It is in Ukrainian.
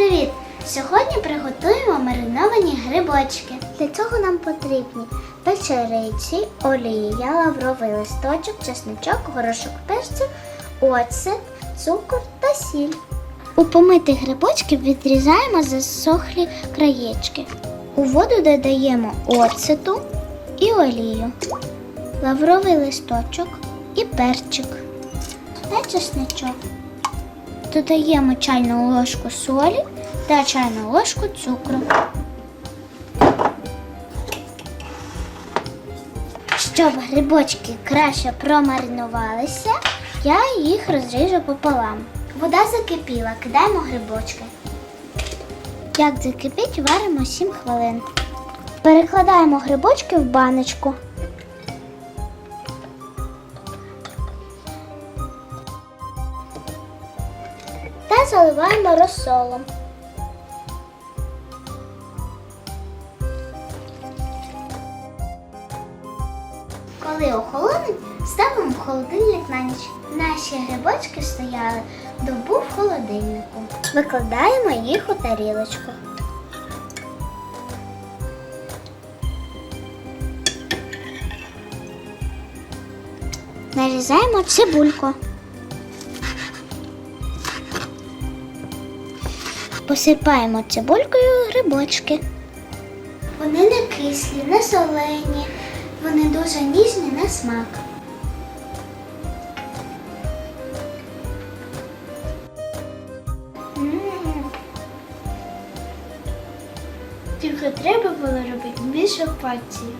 привіт! Сьогодні приготуємо мариновані грибочки. Для цього нам потрібні печериці, олія, лавровий листочок, чесничок, горошок перцю, оцет, цукор та сіль. У помитих грибочки відрізаємо засохлі краєчки. У воду додаємо оцету і олію, лавровий листочок і перчик та чесничок. Додаємо чайну ложку солі та чайну ложку цукру. Щоб грибочки краще промаринувалися, я їх розріжу пополам. Вода закипіла, кидаємо грибочки. Як закипить, варимо 7 хвилин. Перекладаємо грибочки в баночку. Та заливаємо розсолом. Коли охолонуть, ставимо в холодильник на ніч. Наші грибочки стояли добу в холодильнику. Викладаємо їх у тарілочку. Нарізаємо цибульку. Посипаємо цибулькою грибочки. Вони не кислі, не солені, вони дуже ніжні на смак. Тільки треба було робити більше порції.